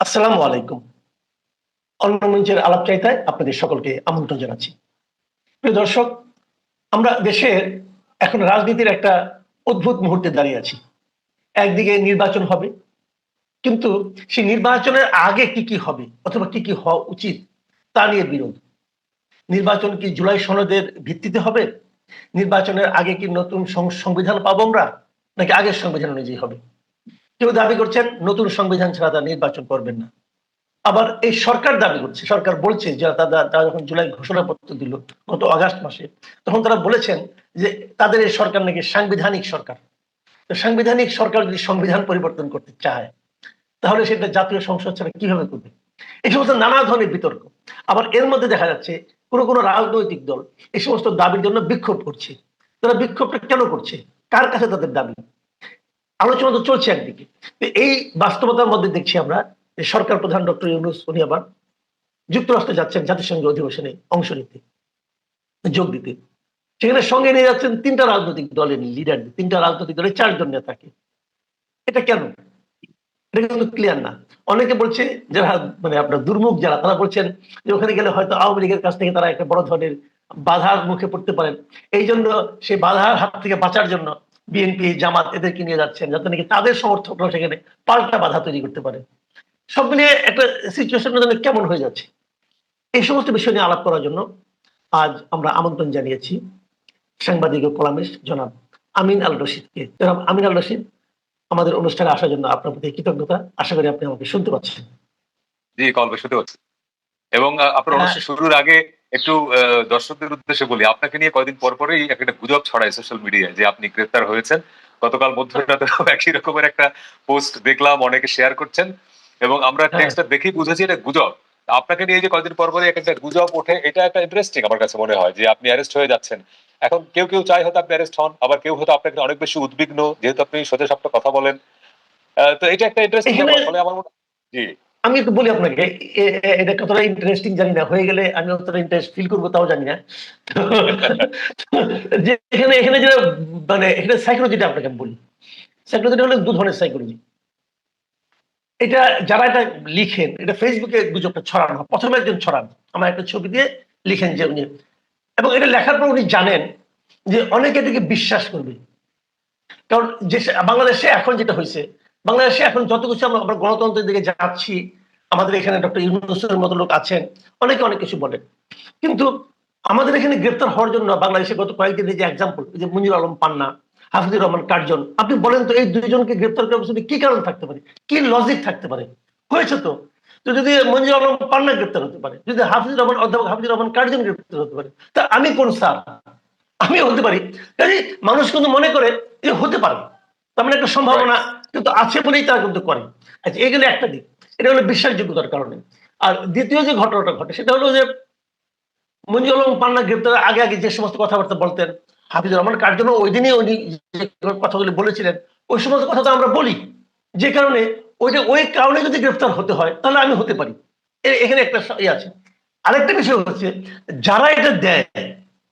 আসসালামু আলাইকুম। অন্য মঞ্চের আলাপচারিতায় আপনাদের সকলকে আমন্ত্রণ জানাচ্ছি। প্রিয় দর্শক, আমরা দেশের এখন রাজনীতির একটা অদ্ভুত মুহূর্তে দাঁড়িয়ে আছি। একদিকে নির্বাচন হবে, কিন্তু সেই নির্বাচনের আগে কি কি হবে অথবা কি কি হওয়া উচিত তা নিয়ে বিরোধ। নির্বাচন কি জুলাই সনদের ভিত্তিতে হবে? নির্বাচনের আগে কি নতুন সংবিধান পাবো আমরা? নাকি আগের সংবিধান অনুযায়ী হবে? কেউ দাবি করছেন নতুন সংবিধান ছাড়া তারা নির্বাচন করবেন না। আবার এই সরকার দাবি করছে, সরকার বলছে যে তারা যখন জুলাই ঘোষণাপত্র দিল, গত আগস্ট মাসে, তখন তারা বলেছেন যে তাদের এই সরকার নাকি সাংবিধানিক সরকার। সাংবিধানিক সরকার যদি সংবিধান পরিবর্তন করতে চায়, তাহলে সেটা জাতীয় সংসদ ছাড়া কীভাবে করবে? এই সমস্ত নানা ধরনের বিতর্ক। আবার এর মধ্যে দেখা যাচ্ছে, কোনো কোনো রাজনৈতিক দল এই সমস্ত দাবির জন্য বিক্ষোভ করছে। তারা বিক্ষোভটা কেন করছে? কার কাছে তাদের দাবি? আলোচনা তো চলছে একদিকে। এই বাস্তবতার মধ্যে দেখছি আমরা সরকার প্রধান ডক্টর ইউনুস, উনি যুক্তরাষ্ট্রে যাচ্ছেন জাতিসংঘ অধিবেশনে অংশ নিতে, যোগ দিতে। সেখানে সঙ্গে নিয়ে যাচ্ছেন তিনটা রাজনৈতিক দলের লিডার তিনটা রাজনৈতিক দলের চারজন নেতাকে। এটা কেন? এটা কিন্তু ক্লিয়ার না। অনেকে বলছে, যারা মানে আপনার দুর্মুখ যারা, তারা বলছেন যে ওখানে গেলে হয়তো আওয়ামী লীগের কাছ থেকে তারা একটা বড় ধরনের বাধার মুখে পড়তে পারেন। এই জন্য সেই বাধার হাত থেকে বাঁচার জন্য বিএনপি জামাত এদেরকে নিয়ে যাচ্ছেন যাতে নাকি তাদের সমর্থকরা সেখানে পাল্টা বাধা তৈরি করতে পারে। সব মিলিয়ে একটা সিচুয়েশন কেমন হয়ে যাচ্ছে। এই সমস্ত বিষয় নিয়ে আলাপ করার জন্য আজ আমরা আমন্ত্রণ জানিয়েছি সাংবাদিক ও কলামিস্ট জনাব আমিন আল রশিদকে। জনাব আমিন আল রশিদ আমাদের অনুষ্ঠানে আসার জন্য আপনার প্রতি কৃতজ্ঞতা। আশা করি আপনি আমাকে শুনতে পাচ্ছেন। জি কল শুনতে পাচ্ছি। এবং আপনার হ্যাঁ। অনুষ্ঠান শুরুর আগে একটু দর্শকদের উদ্দেশ্যে বলি আপনাকে নিয়ে কয়দিন পর পরেই একটা গুজব ছড়ায় সোশ্যাল মিডিয়ায় যে আপনি গ্রেফতার হয়েছেন। গতকাল মধ্যরাতে একই রকমের একটা পোস্ট দেখলাম অনেকে শেয়ার করছেন। এবং আমরা হ্যাঁ। টেক্সটটা দেখেই বুঝেছি এটা গুজব। আপনাকে নিয়ে যে কয়দিন পর পরে একটা গুজব ওঠে এটা একটা ইন্টারেস্টিং আমার কাছে মনে হয় যে আপনি অ্যারেস্ট হয়ে যাচ্ছেন। এখন কেউ কেউ চায় হয়তো আপনি অ্যারেস্ট হন আবার কেউ হয়তো আপনাকে অনেক বেশি উদ্বিগ্ন যেহেতু আপনি সোজা সাপটা কথা বলেন। আহ, তো এটা একটা ইন্টারেস্টিং ফলে আমার মনে জি। আমি একটু বলি আপনাকে এটা কতটা ইন্টারেস্টিং জানি না হয়ে গেলে আমি অতটা ইন্টারেস্ট ফিল করব তাও জানি না। যে এখানে এখানে যেটা মানে এখানে সাইকোলজিটা আপনাকে বলি। সাইকোলজিটা হলো দু ধরনের সাইকোলজি এটা যারা এটা লিখেন এটা ফেসবুকে গুজবটা ছড়ানো প্রথমে একজন ছড়ান আমার একটা ছবি দিয়ে লিখেন যে উনি। এবং এটা লেখার পর উনি জানেন যে অনেকে এটাকে বিশ্বাস করবে। কারণ যে বাংলাদেশে এখন যেটা হয়েছে বাংলাদেশে এখন যত কিছু আমরা আমরা গণতন্ত্রের দিকে যাচ্ছি, আমাদের এখানে ডক্টর ইউনুসের মতো লোক আছেন, অনেকে অনেক কিছু বলেন। কিন্তু আমাদের এখানে গ্রেপ্তার হওয়ার জন্য বাংলাদেশে গত কয়েকদিনের যে এক্সাম্পল যে মুজিবুর আলম পান্না, হাফিজুর রহমান কার্জন আপনি বলেন তো এই দুইজনকে গ্রেপ্তার করার পিছনে কি কারণ থাকতে পারে? কি লজিক থাকতে পারে? হয়েছে তো। তো যদি মঞ্জুর আলম পান্না গ্রেপ্তার হতে পারে, যদি হাফিজুর রহমান অধ্যাপক হাফিজুর রহমান কার্জন গ্রেপ্তার হতে পারে, তা আমি কোন স্যার আমি হতে পারি। মানুষ কিন্তু মনে করে যে হতে পারে। তার মানে একটা সম্ভাবনা কিন্তু আছে বলেই তারা কিন্তু করে। আচ্ছা এগুলো একটা দিক। এটা হলো বিশ্বাসযোগ্যতার কারণে। আর দ্বিতীয় যে ঘটনাটা ঘটে, সেটা হলো যে মঞ্জুর আলম পান্না গ্রেপ্তারের আগে আগে যে সমস্ত কথাবার্তা বলতেন, হাফিজুর রহমান কার জন্য ওই দিনই উনি কথাগুলি বলেছিলেন, ওই সমস্ত কথা তো আমরা বলি। যে কারণে ওইটা ওই কারণে যদি গ্রেপ্তার হতে হয়, তাহলে আমি হতে পারি। এখানে একটা ইয়ে আছে। আরেকটা বিষয় হচ্ছে, যারা এটা দেয়,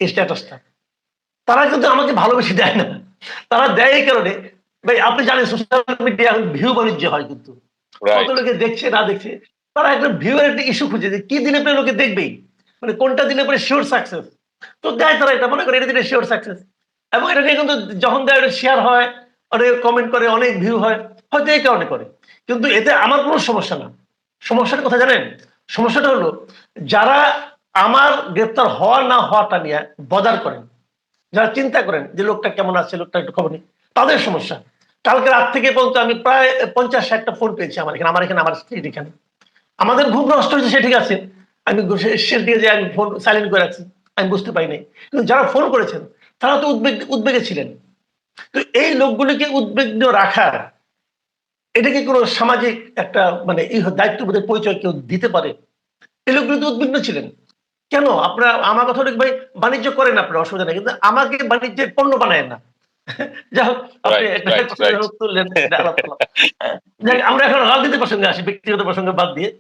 এই স্ট্যাটাসটা তারা কিন্তু আমাকে ভালোবেসে দেয় না। তারা দেয় এই কারণে ভাই আপনি জানেন সোশ্যাল মিডিয়া এখন ভিউ বাণিজ্য হয় কিন্তু। কত লোকে দেখছে না দেখছে তারা একটা ভিউ একটা ইস্যু খুঁজে যে কি দিলে পরে লোকে দেখবেই? মানে কোনটা দিলে পরে শিওর সাকসেস তো দেয় তারা এটা মনে করে এটা দিলে শিওর সাকসেস এবং এটা নিয়ে কিন্তু যখন দেয় এটা শেয়ার হয় অনেক কমেন্ট করে অনেক ভিউ হয় হয়তো এই কারণে করে। কিন্তু এতে আমার কোনো সমস্যা না। সমস্যার কথা জানেন? সমস্যাটা হলো যারা আমার গ্রেপ্তার হওয়া না হওয়াটা নিয়ে বদার করেন যারা চিন্তা করেন যে লোকটা কেমন আছে লোকটা একটু খবর নেই তাদের সমস্যা। কালকে রাত থেকে পর্যন্ত আমি প্রায় পঞ্চাশ ষাটটা ফোন পেয়েছি আমার এখানে আমার এখানে, আমার স্ত্রীর এখানে। আমাদের ঘুম নষ্ট হয়েছে, সে ঠিক আছে। আমি শেষ দিয়ে যে আমি ফোন সাইলেন্ট করে রাখছি, আমি বুঝতে পারি নাই। কিন্তু যারা ফোন করেছেন, তারা তো উদ্বেগ, উদ্বেগে ছিলেন। তো এই লোকগুলিকে উদ্বিগ্ন রাখার এটা কি কোনো সামাজিক একটা মানে দায়িত্ববোধের পরিচয় কেউ দিতে পারে? এই লোকগুলি তো উদ্বিগ্ন ছিলেন। কেন? আপনারা, আমার কথা ভাই, বাণিজ্য করেন আপনার, অসুবিধা নেই। কিন্তু আমাকে বাণিজ্যের পণ্য বানায় না। যাই হোক আপনি Right, একটা right, কথা right. তুললেন, এটা আলাপ করলাম। যাই হোক, আমরা এখন রাজনীতি প্রসঙ্গে আসি ব্যক্তিগত প্রসঙ্গে বাদ দিয়ে।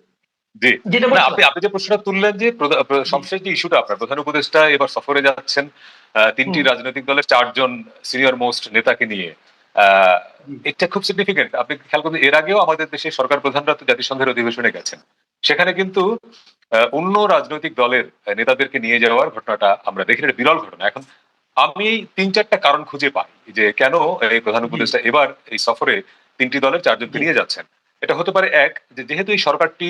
জি। যেটা না, বলছিলাম, আপনি আপনি যে প্রশ্নটা তুললেন যে সবশেষ যে ইস্যুটা আপনার প্রধান উপদেষ্টা এবার সফরে যাচ্ছেন তিনটি রাজনৈতিক দলের চারজন সিনিয়র মোস্ট নেতাকে নিয়ে। আহ, এটা খুব সিগনিফিকেন্ট আপনি খেয়াল করবেন এর আগেও আমাদের দেশে সরকার প্রধানরা তো জাতিসংঘের অধিবেশনে গেছেন। সেখানে কিন্তু অন্য রাজনৈতিক দলের নেতাদেরকে নিয়ে যাওয়ার ঘটনাটা আমরা দেখি বিরল ঘটনা। এখন আমি এই তিন চারটা কারণ খুঁজে পাই যে কেন এই প্রধান উপদেষ্টা এবার এই সফরে তিনটি দলের চারজনকে। নিয়ে যাচ্ছেন। এটা হতে পারে এক যে যেহেতু এই সরকারটি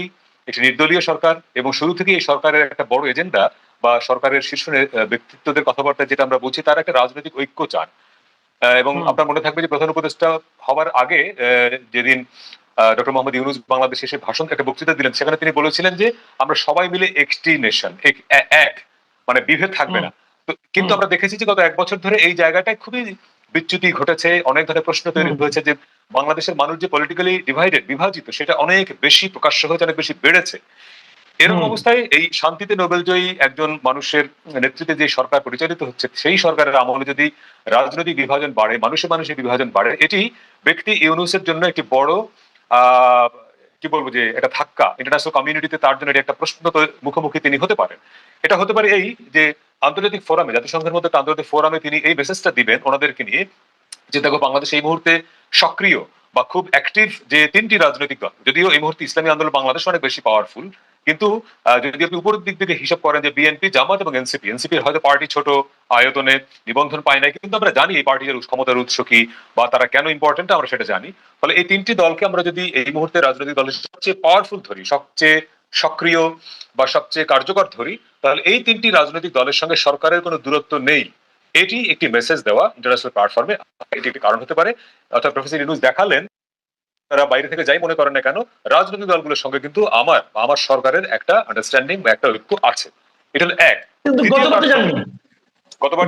একটি নির্দলীয় সরকার এবং শুরু থেকে এই সরকারের একটা বড় এজেন্ডা বা সরকারের শীর্ষ ব্যক্তিত্বদের কথাবার্তা যেটা আমরা বুঝি তার একটা রাজনৈতিক ঐক্য চান। এবং। আপনার মনে থাকবে যে প্রধান উপদেষ্টা হওয়ার আগে যেদিন ডক্টর মোহাম্মদ ইউনুস বাংলাদেশে এসে ভাষণ একটা বক্তৃতা দিলেন সেখানে তিনি বলেছিলেন যে আমরা সবাই মিলে একটি নেশন এক মানে বিভেদ থাকবে না। কিন্তু আমরা দেখেছি যে গত এক বছর ধরে এই জায়গাটায় খুবই বিচ্যুতি ঘটেছে অনেক ধরনের প্রশ্ন তৈরি হয়েছে যে বাংলাদেশের মানুষ যে পলিটিক্যালি ডিভাইডেড বিভাজিত সেটা অনেক বেশি প্রকাশ্য হয়েছে অনেক বেশি বেড়েছে। এরকম অবস্থায় এই শান্তিতে নোবেল জয়ী একজন মানুষের নেতৃত্বে যে সরকার পরিচালিত হচ্ছে সেই সরকারের আমলে যদি রাজনৈতিক বিভাজন বাড়ে মানুষে মানুষে বিভাজন বাড়ে এটি ব্যক্তি ইউনুসের জন্য একটি বড় আহ কি বলব যে একটা ধাক্কা। ইন্টারন্যাশনাল কমিউনিটিতে তার জন্য এটি একটা প্রশ্ন তো- মুখোমুখি তিনি হতে পারেন। এটা হতে পারে এই যে আন্তর্জাতিক ফোরামে, জাতিসংঘের মধ্যে একটা আন্তর্জাতিক ফোরামে তিনি এই মেসেজটা দিবেন ওনাদেরকে নিয়ে যে, দেখো, বাংলাদেশ এই মুহূর্তে সক্রিয় বা খুব অ্যাক্টিভ যে তিনটি রাজনৈতিক দল, যদিও এই মুহূর্তে ইসলামী আন্দোলন বাংলাদেশ অনেক বেশি পাওয়ারফুল কিন্তু যদি আপনি উপরের দিক থেকে হিসাব করেন যে বিএনপি জামাত এবং এনসিপি এনসিপির হয়তো পার্টি ছোট, আয়তনে নিবন্ধন পায় নাই, কিন্তু আমরা জানি এই পার্টির ক্ষমতার উৎস কি বা তারা কেন ইম্পর্টেন্ট আমরা সেটা জানি। ফলে এই তিনটি দলকে আমরা যদি এই মুহূর্তে রাজনৈতিক দলের সবচেয়ে পাওয়ারফুল ধরি, সবচেয়ে সক্রিয় বা সবচেয়ে কার্যকর ধরি তাহলে এই তিনটি রাজনৈতিক দলের সঙ্গে সরকারের কোনো দূরত্ব নেই। এটি একটি মেসেজ দেওয়া ইন্টারন্যাশনাল প্ল্যাটফর্মে এটি একটি কারণ হতে পারে। অর্থাৎ প্রফেসর ইউনুস দেখালেন তারা বাইরে থেকে যাই মনে করেন না কেন রাজনৈতিক দলগুলোর সঙ্গে কিন্তু আমার আমার সরকারের একটা আন্ডারস্ট্যান্ডিং বা একটা ঐক্য আছে। এটা হলো এক। গতবার।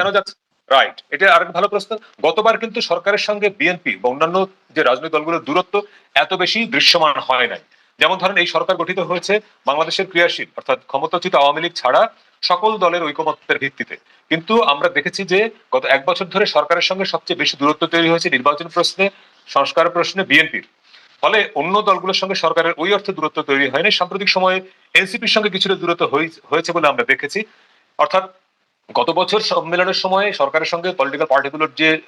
কেন যাচ্ছে রাইট এটা আরেক ভালো প্রশ্ন। গতবার কিন্তু সরকারের সঙ্গে বিএনপি বা অন্যান্য যে রাজনৈতিক দলগুলোর দূরত্ব এত বেশি দৃশ্যমান হয় নাই। যেমন ধরেন এই সরকার গঠিত হয়েছে বাংলাদেশের ক্রিয়াশীল, অর্থাৎ ক্ষমতাচ্যুত আওয়ামী লীগ ছাড়া সকল দলের ঐকমত্যের ভিত্তিতে। কিন্তু আমরা দেখেছি যে গত এক বছর ধরে সরকারের সঙ্গে সবচেয়ে বেশি দূরত্ব তৈরি হয়েছে নির্বাচন প্রশ্নে, সংস্কার প্রশ্নে, বিএনপির। ফলে অন্য দলগুলোর সঙ্গে সরকারের ওই অর্থে দূরত্ব তৈরি হয়নি। সাম্প্রতিক সময়ে এনসিপির সঙ্গে কিছুটা দূরত্ব হয়ে- হয়েছে বলে আমরা দেখেছি। অর্থাৎ গত বছর সম্মেলনের সময় সরকারের সঙ্গে পলিটিক্যাল পার্টিগুলোর যে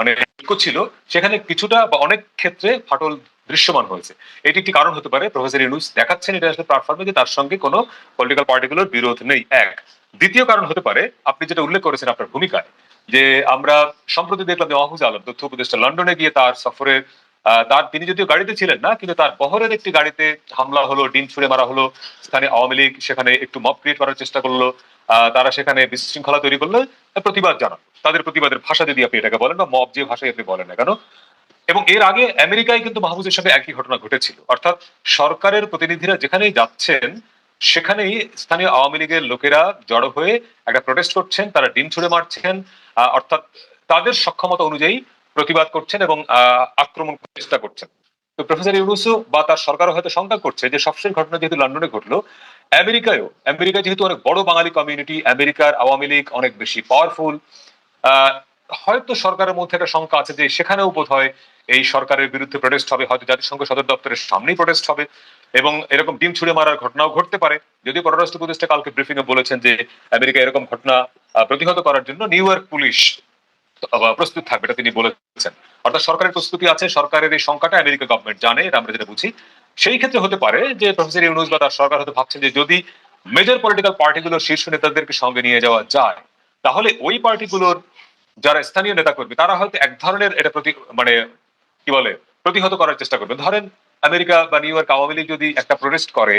মানে ছিল সেখানে কিছুটা বা অনেক ক্ষেত্রে ফাটল দৃশ্যমান হয়েছে। এটি একটি কারণ হতে পারে প্রফেসর ইউনুস দেখাচ্ছেন ইন্টারন্যাশনাল প্ল্যাটফর্মে যে তার সঙ্গে কোনো পলিটিক্যাল পার্টিগুলোর বিরোধ নেই এক। দ্বিতীয় কারণ হতে পারে আপনি যেটা উল্লেখ করেছেন আপনার ভূমিকায় যে আমরা সম্প্রতি দেখলাম যে মাহফুজ আলম তথ্য উপদেষ্টা লন্ডনে গিয়ে তার সফরে আহ, তার তিনি যদিও গাড়িতে ছিলেন না, কিন্তু তার বহরের একটি গাড়িতে হামলা হলো, ডিম ছুড়ে মারা হলো। স্থানীয় আওয়ামী লীগ সেখানে একটু মব ক্রিয়েট করার চেষ্টা করল। তারা সেখানে বিশৃঙ্খলা তৈরি করল। প্রতিবাদ জানান, তাদের প্রতিবাদের ভাষা যদি আপনি এটাকে বলেন বা মব যে ভাষায় আপনি বলেন না কেন, এবং এর আগে আমেরিকায় কিন্তু মাহফুজের সঙ্গে একই ঘটনা ঘটেছিল। অর্থাৎ সরকারের প্রতিনিধিরা যেখানেই যাচ্ছেন, সেখানেই স্থানীয় আওয়ামী লীগের লোকেরা জড়ো হয়ে একটা প্রোটেস্ট করছেন, তারা ডিম ছুড়ে মারছেন। অর্থাৎ তাদের সক্ষমতা অনুযায়ী প্রতিবাদ করছেন এবং আক্রমণ চেষ্টা করছেন। তো প্রফেসর ইউনুসও বা তার সরকারও হয়তো শঙ্কা করছে যে সবশেষ ঘটনা যেহেতু লন্ডনে ঘটলো, আমেরিকায়ও আমেরিকা যেহেতু অনেক বড় বাঙালি কমিউনিটি আমেরিকার আওয়ামী লীগ অনেক বেশি পাওয়ারফুল হয়তো সরকারের মধ্যে একটা শঙ্কা আছে যে সেখানেও বোধ হয় এই সরকারের বিরুদ্ধে প্রোটেস্ট হবে, হয়তো জাতিসংঘ সদর দপ্তরের সামনেই প্রোটেস্ট হবে এবং এরকম ডিম ছুড়ে মারার ঘটনাও ঘটতে পারে। যদিও পররাষ্ট্র উপদেষ্টা কালকে ব্রিফিং এ বলেছেন যে আমেরিকা এরকম ঘটনা প্রতিহত করার জন্য নিউ ইয়র্ক পুলিশ প্রস্তুত থাকবে, এটা তিনি বলেছেন। অর্থাৎ সরকারের প্রস্তুতি আছে, সরকারের এই সংখ্যাটা আমেরিকা গভর্নমেন্ট জানে, এটা আমরা যেটা বুঝি। সেই ক্ষেত্রে হতে পারে যে প্রফেসর ইউনুস বা তার সরকার হয়তো ভাবছেন যে যদি মেজর পলিটিক্যাল পার্টিগুলোর শীর্ষ নেতাদেরকে সঙ্গে নিয়ে যাওয়া যায়, তাহলে ওই পার্টিগুলোর যারা স্থানীয় নেতা করবে তারা হয়তো এক ধরনের এটা প্রতি মানে কি বলে, প্রতিহত করার চেষ্টা করবে। ধরেন আমেরিকা বা নিউ ইয়র্ক আওয়ামী লীগ যদি একটা প্রোটেস্ট করে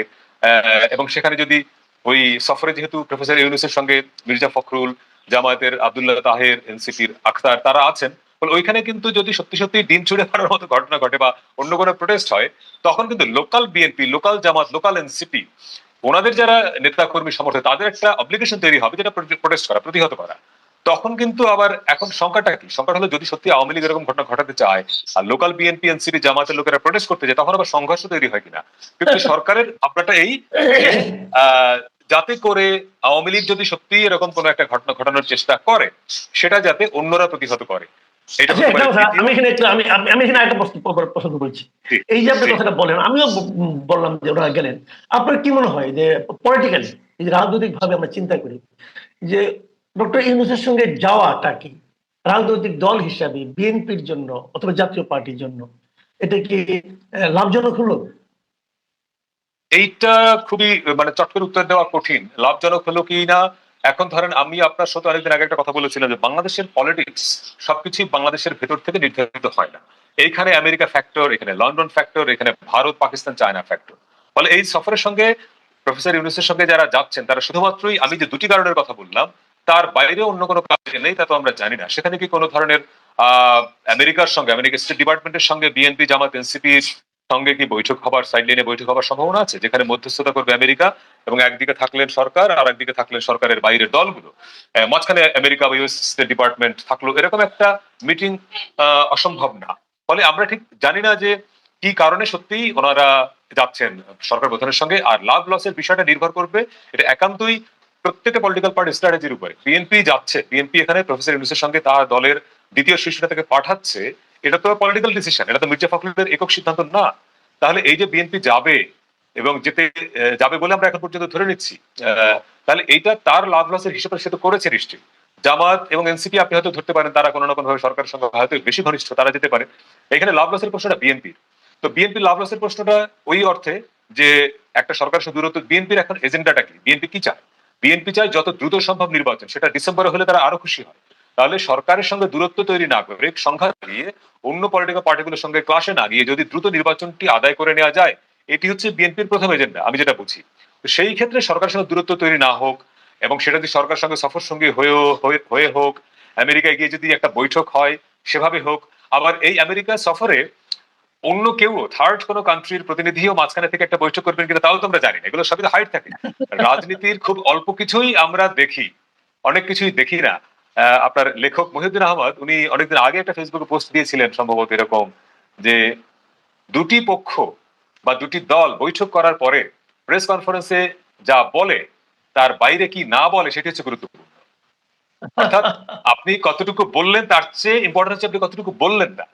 এবং সেখানে যদি ওই সফরে যেহেতু প্রফেসর ইউনুসের সঙ্গে মির্জা ফখরুল জামায়াতের আব্দুল্লাহ তাহের এনসিপির আখতার তারা আছেন। ওইখানে কিন্তু যদি সত্যি সত্যি ডিম ছুড়ে মারার মতো ঘটনা ঘটে বা অন্য কোনো প্রোটেস্ট হয় তখন কিন্তু local BNP local Jamaat local NCP ওনাদের যারা নেতা কর্মী সমর্থক তাদের একটা অব্লিগেশন তৈরি হবে যেটা প্রোটেস্ট করা প্রতিহত করা। তখন কিন্তু আবার এখন সংখ্যাটা কি? সংখ্যাটা হলো যদি সত্যি আওয়ামী লীগ এরকম ঘটনা ঘটাতে চায় আর লোকাল বিএনপি এনসিপি জামাতের লোকেরা প্রোটেস্ট করতে যায় তখন আবার সংঘর্ষ তৈরি হয় কিনা? কিন্তু সরকারের আপনারটা এই আহ, যাতে করে আওয়ামী লীগ যদি সত্যি এরকম কোনো একটা ঘটনা ঘটানোর চেষ্টা করে সেটা যাতে অন্যরা প্রতিহত করে। আচ্ছা আমি এখানে আমি এখানে একটা প্রশ্ন প্রশ্ন এই যে আপনি কথাটা বলেন আমিও বললাম যে ওনারা গেলেন। আপনার কি মনে হয় যে পলিটিক্যালি রাজনৈতিক ভাবে আমরা চিন্তা করি যে ডক্টর ইউনুসের সঙ্গে যাওয়াটা কি রাজনৈতিক দল হিসাবে বিএনপির জন্য অথবা জাতীয় পার্টির জন্য এটা কি লাভজনক হলো? এইটা খুবই মানে চট করে উত্তর দেওয়া কঠিন। লাভজনক হলো কি না? এখন ধরেন আমি আপনার সাথে অনেকদিন আগে একটা কথা বলেছিলাম যে বাংলাদেশের পলিটিক্স সবকিছুই বাংলাদেশের ভেতর থেকে নির্ধারিত হয় না। এইখানে আমেরিকা ফ্যাক্টর এখানে লন্ডন ফ্যাক্টর এখানে ভারত, পাকিস্তান চায়না ফ্যাক্টর ফলে এই সফরের সঙ্গে প্রফেসর ইউনুসের সঙ্গে যারা যাচ্ছেন, তারা শুধুমাত্রই আমি যে দুটি কারণের কথা বললাম, তার বাইরে অন্য কোনো কাজে নেই, তা তো আমরা জানি না। সেখানে কি কোনো ধরনের, আহ, আমেরিকার সঙ্গে, আমেরিকা স্টেট ডিপার্টমেন্টের সঙ্গে বিএনপি জামাত এনসিপির সঙ্গে কি বৈঠক হবার সাইড লাইনে বৈঠক হবার সম্ভাবনা আছে? যেখানে মধ্যস্থতা করবে আমেরিকা এবং একদিকে থাকলেন সরকার আর একদিকে থাকলেন সরকারের বাইরের দলগুলো। মাঝখানে আমেরিকা বা ইউএস স্টেট ডিপার্টমেন্ট থাকল এরকম একটা মিটিং অসম্ভব না। ফলে আমরা ঠিক জানি না যে কি কারণে সত্যিই ওনারা যাচ্ছেন সরকার প্রধানের সঙ্গে আর লাভ লসের বিষয়টা নির্ভর করবে এটা একান্তই প্রত্যেকটা পলিটিক্যাল পার্টি স্ট্র্যাটেজির উপরে। বিএনপি যাচ্ছে। বিএনপি এখানে প্রফেসর ইউনুসের সঙ্গে তার দলের দ্বিতীয় শীর্ষটা থেকে পাঠাচ্ছে। এটা তো পলিটিক্যাল ডিসিশন এটা তো মির্জা ফখরুলের একক সিদ্ধান্ত না। তাহলে এই যে বিএনপি যাবে এবং যেতে যাবে বলে আমরা এখন পর্যন্ত ধরে নিচ্ছি তাহলে এইটা তার লাভ লসের হিসেবে সে তো করেছে নিশ্চয়ই। জামাত এবং এনসিপি আপনি হয়তো ধরতে পারেন, তারা কোনো না কোনো ভাবে সরকারের সঙ্গে হয়তো বেশি ঘনিষ্ঠ, তারা যেতে পারে। এখানে লাভ লসের প্রশ্নটা বিএনপির তো বিএনপি লাভ লসের প্রশ্নটা ওই অর্থে যে একটা সরকার সঙ্গে দূরত্ব বিএনপির এখন এজেন্ডাটা কি? বিএনপি কি চায়? বিএনপি চায় যত দ্রুত সম্ভব নির্বাচন, সেটা ডিসেম্বরে হলে তারা আরও খুশি হয়। তাহলে সরকারের সঙ্গে দূরত্ব তৈরি না করে সংঘাত গিয়ে অন্য পলিটিক্যাল পার্টিগুলোর সঙ্গে ক্লাসে না গিয়ে যদি দ্রুত নির্বাচনটি আদায় করে নেওয়া যায়, এটি হচ্ছে বিএনপির প্রথম এজেন্ডা আমি যেটা বুঝি। সেই ক্ষেত্রে সরকারের সঙ্গে দূরত্ব তৈরি না হোক, এবং সেটা যদি সরকার সঙ্গে সফর সঙ্গী হয়ে- হোক, আমেরিকায় গিয়ে যদি একটা বৈঠক হয়, সেভাবে হোক, আবার এই আমেরিকা সফরে অন্য কেউ থার্ড কোনো কান্ট্রির প্রতিনিধিও মাঝখানে থেকে একটা বৈঠক করবেন কিনা তাও তো আমরা জানি না, এগুলো সবই হাইট থাকে। রাজনীতির খুব অল্প কিছুই আমরা দেখি, অনেক কিছুই দেখি না। আপনার লেখক মহিউদ্দিন আহমদ, উনি অনেকদিন আগে একটা ফেসবুকে পোস্ট দিয়েছিলেন সম্ভবত এরকম যে দুটি পক্ষ বা দুটি দল বৈঠক করার পরে প্রেস কনফারেন্সে যা বলে, তার বাইরে কি না বলে সেটি হচ্ছে গুরুত্বপূর্ণ। অর্থাৎ আপনি কতটুকু বললেন তার চেয়ে ইম্পর্টেন্ট হচ্ছে আপনি কতটুকু বললেন না।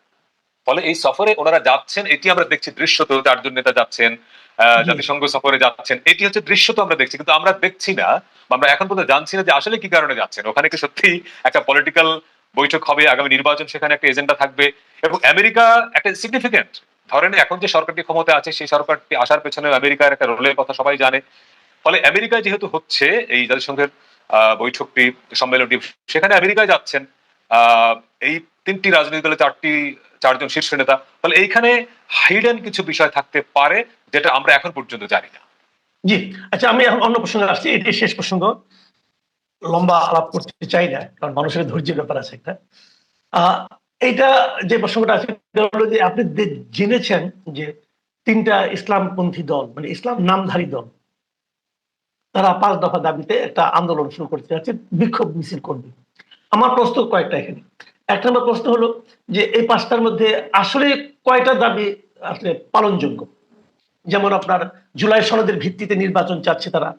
ফলে এই সফরে ওনারা যাচ্ছেন এটি আমরা দেখছি দৃশ্য তো চারজন নেতা যাচ্ছেন জাতিসংঘ সফরে যাচ্ছেন এটি হচ্ছে দৃশ্য তো আমরা দেখছি কিন্তু আমরা দেখছি না আমরা এখন পর্যন্ত জানছি না যে আসলে কি কারণে যাচ্ছেন। ওখানে কি সত্যি একটা পলিটিক্যাল বৈঠক হবে আগামী নির্বাচন সেখানে একটা এজেন্ডা থাকবে এবং আমেরিকা একটা সিগনিফিকেন্ট ধরেন এখন যে সরকারটি ক্ষমতা আছে সেই সরকারটি আসার পেছনে আমেরিকার একটা রোলের কথা সবাই জানে। ফলে আমেরিকায় যেহেতু হচ্ছে এই জাতিসংঘের আহ, বৈঠকটি সম্মেলনটি সেখানে আমেরিকায় যাচ্ছেন। এই তিনটি রাজনৈতিক দলে চারটি, চারজন শীর্ষ নেতা। ফলে এইখানে হাইডেন কিছু বিষয় থাকতে পারে যেটা আমরা এখন পর্যন্ত জানি না। জি। আচ্ছা আমি এখন অন্য প্রসঙ্গে আসছি। এটি শেষ প্রসঙ্গ। লম্বা আলাপ করতে চাই না, কারণ মানুষের ধৈর্যের ব্যাপার আছে একটা। এইটা যে প্রসঙ্গটা আছে যে আপনি জেনেছেন যে তিনটা ইসলামপন্থী দল মানে ইসলাম নামধারী দল, তারা পাঁচ দফা দাবিতে একটা আন্দোলন শুরু করতে যাচ্ছে, বিক্ষোভ মিছিল করবে। আমার প্রশ্ন কয়েকটা এখানে। এক নম্বর প্রশ্ন হলো যে এই পাঁচটার মধ্যে আসলে কয়টা দাবি আসলে পালনযোগ্য? যেমন আপনার জুলাই সনদের ভিত্তিতে নির্বাচন চাচ্ছে তারা,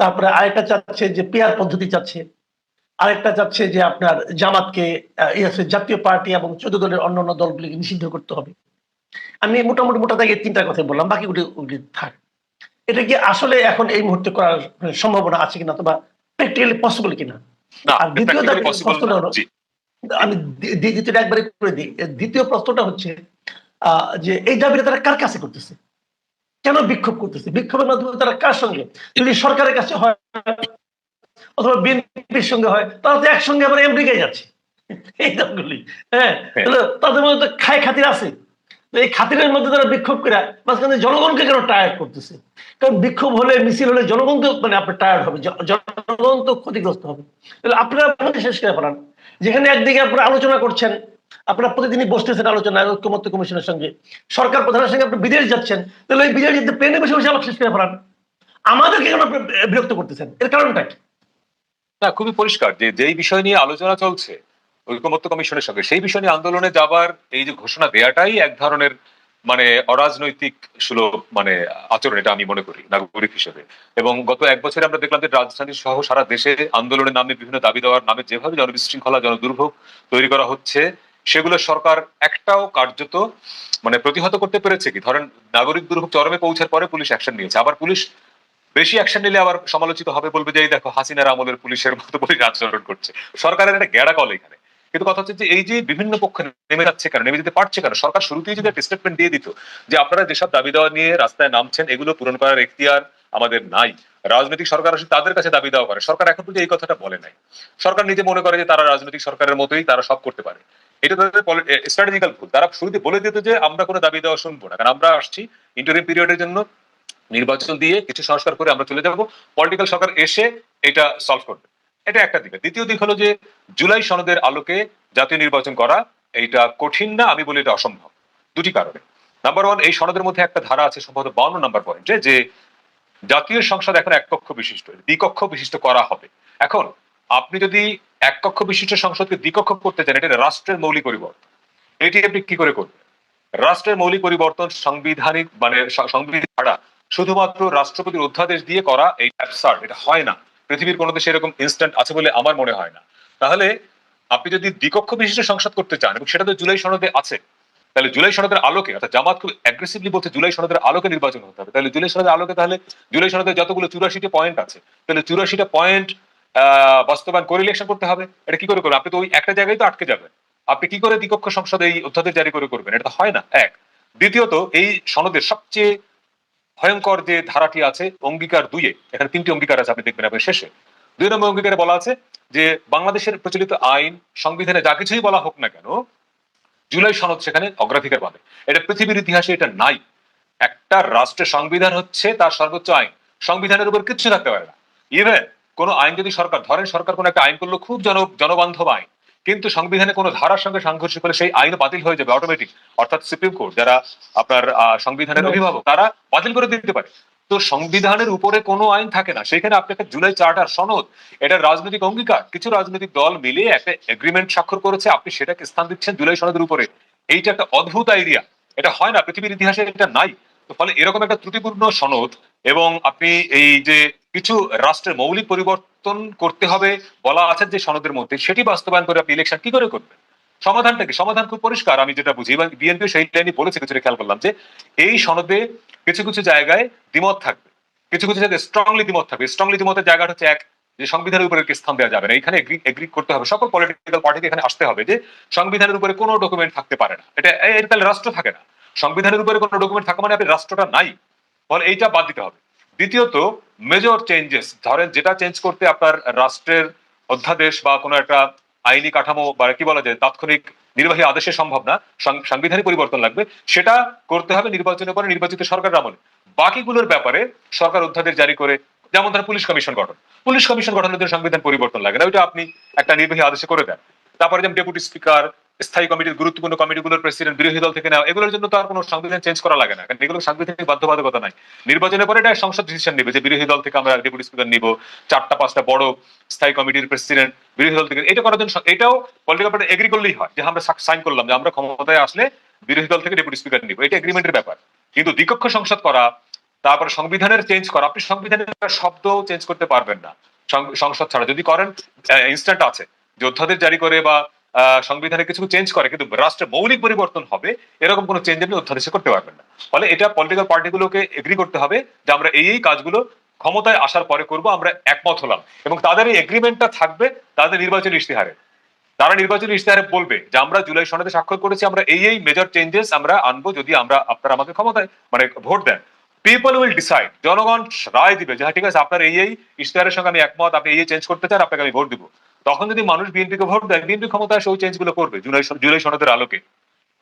তারপরে আরেকটা চাচ্ছে যে পেয়ার পদ্ধতি চাচ্ছে, আরেকটা চাচ্ছে যে আপনার জামাতকে জাতীয় পার্টি এবং চোদ্দ দলের অন্যান্য দলগুলিকে নিষিদ্ধ করতে হবে। আমি মোটামুটি মোটা দাগে তিনটা কথা বললাম, বাকিগুলি ওগুলি থাক। এটা কি আসলে এখন এই মুহূর্তে করার সম্ভাবনা আছে কিনা অথবা প্র্যাকটিক্যালি পসিবল কিনা? আর প্রশ্নটা হলো- আমি দ্বি- দ্বি- দ্বিতীয়টা একবারে করে দিই। দ্বিতীয় প্রশ্নটা হচ্ছে যে এই দাবিটা তারা কার কাছে করতেছে? কেন বিক্ষোভ করতেছে? বিক্ষোভের মাধ্যমে তারা কার সঙ্গে? যদি সরকারের কাছে হয় অথবা বিএনপির সঙ্গে হয় তারা তো একসঙ্গে আবার আমেরিকায় যাচ্ছে। এই দলগুলি হ্যাঁ? হ্যাঁ। তাদের মধ্যে খায় খাতির আছে। এই খাতিরের মধ্যে তারা বিক্ষোভ করে, মাঝখানে জনগণকে কেন টায়ার্ড করতেছে? কারণ বিক্ষোভ হলে, মিছিল হলে জনগণ তো মানে আপনার টায়ার্ড হবে জনগণ তো ক্ষতিগ্রস্ত হবে। তাহলে আপনারা শেষ করে ফেলান। যেখানে একদিকে আপনারা আলোচনা করছেন, আপনারা প্রতিদিনই বসতেছেন আলোচনা, ঐক্যমত্য কমিশনের সঙ্গে। সরকার প্রধানের সঙ্গে আপনি বিদেশ যাচ্ছেন, তাহলে ওই বিদেশ যেতে প্লেনে বসে বসে আলাপ শেষ করে ফেলান। আমাদেরকে কেন বিরক্ত করতেছেন? এর কারণটা কি? না, খুবই পরিষ্কার যে, যেই বিষয় নিয়ে আলোচনা চলছে ঐকমত্য কমিশনের সঙ্গে। সেই বিষয় নিয়ে আন্দোলনে যাবার এই যে ঘোষণা দেয়াটাই এক ধরনের মানে অরাজনৈতিক সুলভ মানে আচরণ, এটা আমি মনে করি, নাগরিক হিসেবে। এবং গত এক বছরে আমরা দেখলাম যে রাজধানী সহ সারা দেশে আন্দোলনের নামে বিভিন্ন দাবি দেওয়ার নামে যেভাবে জনবিশৃঙ্খলা, জনদুর্ভোগ তৈরি করা হচ্ছে, সেগুলো সরকার একটাও কার্যত মানে প্রতিহত করতে পেরেছে কি? ধরেন, নাগরিক দুর্ভোগ চরমে পৌঁছার পরে পুলিশ অ্যাকশন নিয়েছে। আবার পুলিশ বেশি অ্যাকশন নিলে আবার সমালোচিত হবে, বলবে যে, এই দেখো, হাসিনার আমলের পুলিশের মতো পুলিশ আচরণ করছে। সরকারের একটা গ্যাড়া কল এখানে। কিন্তু কথা হচ্ছে যে এই যে বিভিন্ন পক্ষ নেমে যাচ্ছে কেন, নেমে যেতে পারছে কেন? সরকার শুরুতেই যদি একটা স্টেটমেন্ট দিয়ে দিত যে আপনারা যেসব দাবি দেওয়া নিয়ে রাস্তায় নামছেন, এগুলো পূরণ করার এখতিয়ার আমাদের নাই। রাজনৈতিক সরকার আসলে তাদের কাছে দাবি দেওয়া করে। সরকার এখন পর্যন্ত এই কথাটা বলে নাই। সরকার নিজে মনে করে যে তারা রাজনৈতিক সরকারের মতোই তারা সব করতে পারে। এটা তাদের স্ট্র্যাটেজিক্যাল ভুল। তারা শুরুতে বলে দিত যে আমরা কোনো দাবি দেওয়া শুনব না। কারণ আমরা আসছি ইন্টারিম পিরিয়ডের জন্য নির্বাচন দিয়ে কিছু সংস্কার করে আমরা চলে যাব। পলিটিক্যাল সরকার এসে এটা সলভ করবে। এটা একটা দিক। দ্বিতীয় দিক হলো যে, জুলাই সনদের আলোকে জাতীয় নির্বাচন করা এইটা কঠিন না, আমি বলি এটা অসম্ভব। দুটি কারণে। নাম্বার ওয়ান এই সনদের মধ্যে একটা ধারা আছে সম্ভবত বাউন্ন নাম্বার পয়েন্টে যে, জাতীয় সংসদ এখন এক কক্ষ বিশিষ্ট, দ্বিকক্ষ বিশিষ্ট করা হবে। এখন, আপনি যদি এক কক্ষ বিশিষ্ট সংসদকে দ্বিকক্ষ করতে চান, এটা রাষ্ট্রের মৌলিক পরিবর্তন। এটি আপনি কি করে করবেন? রাষ্ট্রের মৌলিক পরিবর্তন সাংবিধানিক মানে সংবিধান ছাড়া শুধুমাত্র রাষ্ট্রপতির অধ্যাদেশ দিয়ে করা এই অ্যাবসার্ড এটা হয় না। পৃথিবীর কোনো দেশে এরকম ইনস্ট্যান্ট আছে বলে আমার মনে হয় না। তাহলে আপনি যদি দ্বিকক্ষ বিশিষ্ট সংসদ করতে চান এবং সেটা তো জুলাই সনদে আছে, তাহলে জুলাই সনদের আলোকে, অর্থাৎ জামাত খুব অ্যাগ্রেসিভলি বলছে জুলাই সনদের আলোকে নির্বাচন হতে হবে। তাহলে জুলাই সনদের আলোকে তাহলে, জুলাই সনদের যতগুলো চুরাশিটা পয়েন্ট আছে, তাহলে চুরাশিটা পয়েন্ট বাস্তবায়ন করে ইলেকশন করতে হবে। এটা কি করে করবেন? আপনি তো ওই একটা জায়গায় তো আটকে যাবেন। আপনি কি করে দ্বিকক্ষ সংসদে এই অধ্যাদেশ জারি করে করবেন? এটা তো হয় না, এক। দ্বিতীয়ত, এই সনদের সবচেয়ে ভয়ঙ্কর যে ধারাটি আছে, অঙ্গীকার দুইয়ে, এখানে তিনটি অঙ্গীকার আছে আপনি দেখবেন আপনার শেষে। দুই নম্বর অঙ্গীকারে বলা আছে যে বাংলাদেশের প্রচলিত আইন, সংবিধানে যা কিছুই বলা হোক না কেন, জুলাই সনদ সেখানে অগ্রাধিকার পাবে। এটা পৃথিবীর ইতিহাসে এটা নাই। একটা রাষ্ট্রের সংবিধান হচ্ছে তার সর্বোচ্চ আইন। সংবিধানের উপর কিচ্ছু থাকতে পারে না। ইভেন কোন আইন যদি সরকার, ধরেন সরকার কোন একটা আইন করল, খুব জন জনবান্ধব আইন। কিন্তু সংবিধানে কোনো ধারার সঙ্গে সাংঘর্ষিক হলে সেই আইন বাতিল হয়ে যাবে অটোমেটিক অর্থাৎ সুপ্রিম কোর্ট যারা আপনার সংবিধানের অভিভাবক তারা বাতিল করে দিতে পারে। তো সংবিধানের উপরে কোনো আইন থাকে না। সেখানে আপনাকে জুলাই চার্টার সনদ এটা রাজনৈতিক অঙ্গীকার কিছু রাজনৈতিক দল মিলে একটা এগ্রিমেন্ট স্বাক্ষর করেছে আপনি সেটাকে স্থান দিচ্ছেন জুলাই সনদের উপরে। এইটা একটা অদ্ভুত আইডিয়া এটা হয় না পৃথিবীর ইতিহাসে এটা নাই। তো ফলে এরকম একটা ত্রুটিপূর্ণ সনদ এবং আপনি এই যে কিছু রাষ্ট্রের মৌলিক পরিবর্তন করতে হবে বলা আছে যে সনদের মধ্যে, সেটি বাস্তবায়ন করে আপনি ইলেকশন কি করে করবেন? সমাধানটা কি? সমাধান খুব পরিষ্কার। আমি যেটা বুঝি এবং বিএনপি সেই লাইনই বলেছে, কিছুটা খেয়াল করলাম যে এই সনদে কিছু কিছু জায়গায় দ্বিমত থাকবে। কিছু কিছু জায়গায় স্ট্রংলি দ্বিমত থাকবে। স্ট্রংলি দ্বিমতের জায়গাটা হচ্ছে এক, যে সংবিধানের উপরে একটি স্থান দেওয়া যাবে না। এখানে এগ্রি করতে হবে। সকল পলিটিক্যাল পার্টিকে এখানে আসতে হবে যে সংবিধানের উপরে কোনো ডকুমেন্ট থাকতে পারে না। এটা, এর তাহলে রাষ্ট্র থাকে না। সংবিধানের উপরে কোনো ডকুমেন্ট থাকা মানে আপনি রাষ্ট্রটা নাই। ফলে এইটা বাদ দিতে হবে। দ্বিতীয়ত মেজর চেঞ্জেস ধরেন যেটা চেঞ্জ করতে আপনার রাষ্ট্রের অধ্যাদেশ বা কোনো একটা আইনি কাঠামো বা কি বলা যায় তাৎক্ষণিক নির্বাহী আদেশে সম্ভব না সাংবিধানিক পরিবর্তন লাগবে, সেটা করতে হবে নির্বাচনের পরে নির্বাচিত সরকার আমলে। বাকিগুলোর ব্যাপারে সরকার অধ্যাদেশ জারি করে, যেমন ধর পুলিশ কমিশন গঠন। পুলিশ কমিশন গঠনের জন্য সংবিধান পরিবর্তন লাগে না, ওইটা আপনি একটা নির্বাহী আদেশে করে দেন। তারপরে যেমন ডেপুটি স্পিকার স্থায়ী কমিটির গুরুত্বপূর্ণ কমিটিগুলোর প্রেসিডেন্ট বিরোধী দল থেকে নেওয়া, এগুলোর জন্য তো আর কোনো সংবিধান চেঞ্জ করা লাগে না। কারণ এগুলো সাংবিধানিক বাধ্যবাধকতা নাই। নির্বাচনের পরে এটা সংসদ ডিসিশন নেবে যে বিরোধী দল থেকে আমরা ডেপুটি স্পিকার নিব, চারটা, পাঁচটা বড় স্থায়ী কমিটির প্রেসিডেন্ট বিরোধী দল থেকে এটা করার জন্য এটাও পলিটিক্যাল পার্টি এগ্রি করলেই হয় যে আমরা সাইন করলাম যে আমরা ক্ষমতায় আসলে বিরোধী দল থেকে ডেপুটি স্পিকার নিব। এটা এগ্রিমেন্টের ব্যাপার। কিন্তু দ্বিকক্ষ সংসদ করা, তারপরে সংবিধানের চেঞ্জ করা, আপনি সংবিধানের শব্দ চেঞ্জ করতে পারবেন না। সংসদ ছাড়া যদি করেন ইনস্ট্যান্ট আছে। যোদ্ধাদের জারি করে বা সংবিধানে কিছু চেঞ্জ করে, কিন্তু রাষ্ট্রের মৌলিক পরিবর্তন হবে, এরকম কোনো চেঞ্জ আপনি অধ্যাদেশে করতে পারবেন না। ফলে এটা পলিটিক্যাল পার্টিগুলোকে এগ্রি করতে হবে যে আমরা এই এই কাজগুলো ক্ষমতায় আসার পরে করব, আমরা একমত হলাম। এবং তাদের এই এগ্রিমেন্টটা থাকবে তাদের নির্বাচনী ইশতেহারে। তারা নির্বাচনী ইশতেহারে বলবে যে আমরা জুলাই সনদে স্বাক্ষর করেছি, আমরা এই এই মেজর চেঞ্জেস আমরা আনব যদি আমরা আপনারা আমাকে ক্ষমতায় মানে ভোট দেন। পিপল উইল ডিসাইড জনগণ রায় দিবে যে হ্যাঁ ঠিক আছে, আপনার এই এই ইশতেহারের সঙ্গে আমি একমত, আপনি এই চেঞ্জ করতে চান, আপনাকে আমি ভোট দিব। তখন যদি মানুষ বিএনপিকে ভোট দেয়, বিএনপি ক্ষমতা আসে, ওই চেঞ্জগুলো করবে, জুলাই জুলাই সনদের আলোকে।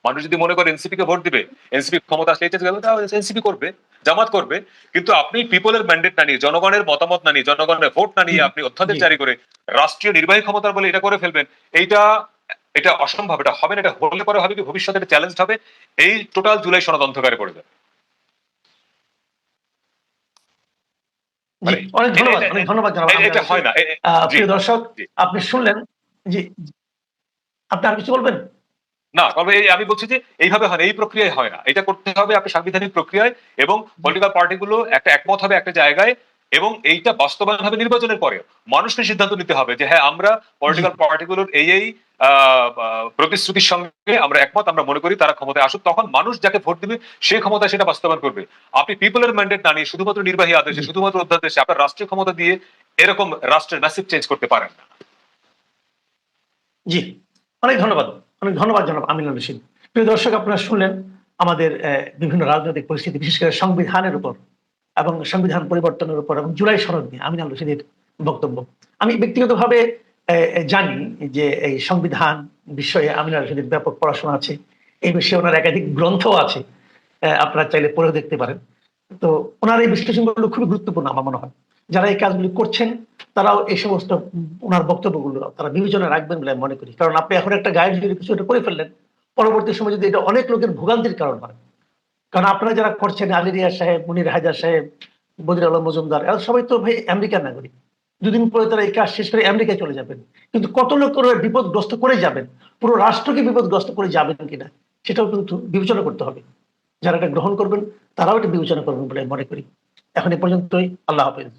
মানুষ যদি মনে করে এনসিপি কে ভোট দিবে, এনসিপি ক্ষমতা আসলে চেঞ্জ গেল এনসিপি করবে, জামাত করবে, কিন্তু আপনি পিপলের ম্যান্ডেট না নিয়ে, জনগণের মতামত না নিয়ে, জনগণের ভোট না নিয়ে আপনি অধ্যাদেশ জারি করে রাষ্ট্রীয় নির্বাহী ক্ষমতার বলে এটা করে ফেলবেন, এইটা, এটা অসম্ভব, এটা হবে না, এটা হলে পরে হবে কি ভবিষ্যতে চ্যালেঞ্জ হবে, এই টোটাল জুলাই সনদ অন্ধকারে পড়ে যাবে জি, মানে অনেক ধন্যবাদ অনেক ধন্যবাদ এটা হয় না। প্রিয় দর্শক আপনি শুনলেন জি। আপনি আর কিছু বলবেন? না তবে এই আমি বলছি যে এইভাবে হয় না এই প্রক্রিয়ায় হয় না। এটা করতে হবে আপনি সাংবিধানিক প্রক্রিয়ায় এবং পলিটিক্যাল পার্টিগুলো একটা একমত হবে একটা জায়গায়। এবং এইটা বাস্তবায়ন হবে নির্বাচনের পরে মানুষকে সিদ্ধান্ত নিতে হবে যে হ্যাঁ আমরা পলিটিক্যাল পার্টিগুলোর এই এই প্রতিশ্রুতির সঙ্গে আমরা একমত আমরা মনে করি তারা ক্ষমতায় আসুক। তখন মানুষ যাকে ভোট দিবে সে ক্ষমতা সেটা বাস্তবায়ন করবে। আপনি পিপলের ম্যান্ডেট না নিয়ে শুধুমাত্র নির্বাহী আদেশে শুধুমাত্র অধ্যাদেশে আপনার রাষ্ট্রীয় ক্ষমতা দিয়ে এরকম রাষ্ট্রের ম্যাসিভ চেঞ্জ করতে পারেন না। জি অনেক ধন্যবাদ। অনেক ধন্যবাদ জানাব আমিনুল রশিদ। প্রিয় দর্শক আপনারা শুনলেন আমাদের বিভিন্ন রাজনৈতিক পরিস্থিতি বিশেষ করে সংবিধানের উপর। এবং সংবিধান পরিবর্তনের উপর এবং জুলাই সনদ নিয়ে আমিনুল রশিদের বক্তব্য। আমি ব্যক্তিগতভাবে জানি যে এই সংবিধান বিষয়ে আমিনুল রশিদের ব্যাপক পড়াশোনা আছে। এই বিষয়ে ওনার একাধিক গ্রন্থ আছে। আপনারা চাইলে পড়েও দেখতে পারেন। তো ওনার এই বিশ্লেষণগুলো খুবই গুরুত্বপূর্ণ আমার মনে হয়। যারা এই কাজগুলি করছেন, তারাও এই সমস্ত ওনার বক্তব্যগুলো তারা বিবেচনা রাখবেন বলে আমি মনে করি। কারণ আপনি এখন একটা গাইড যদি কিছু একটা করে ফেললেন, পরবর্তী সময় যদি এটা অনেক লোকের ভোগান্তির কারণ হয় কারণ আপনারা যারা করছেন আলিরিয়া সাহেব, মুনির হাজার সাহেব, বদির আলম মজুমদার, এরা সবাই তো ভাই আমেরিকার নাগরিক। দুদিন পরে তারা এই কাজ শেষ করে আমেরিকায় চলে যাবেন। কিন্তু কত লোক বিপদগ্রস্ত করে যাবেন? পুরো রাষ্ট্রকে বিপদগ্রস্ত করে যাবেন কিনা, সেটাও কিন্তু বিবেচনা করতে হবে। যারা এটা গ্রহণ করবেন, তারাও এটা বিবেচনা করবেন বলে মনে করি। এখন এ পর্যন্তই, আল্লাহ হাফেজ।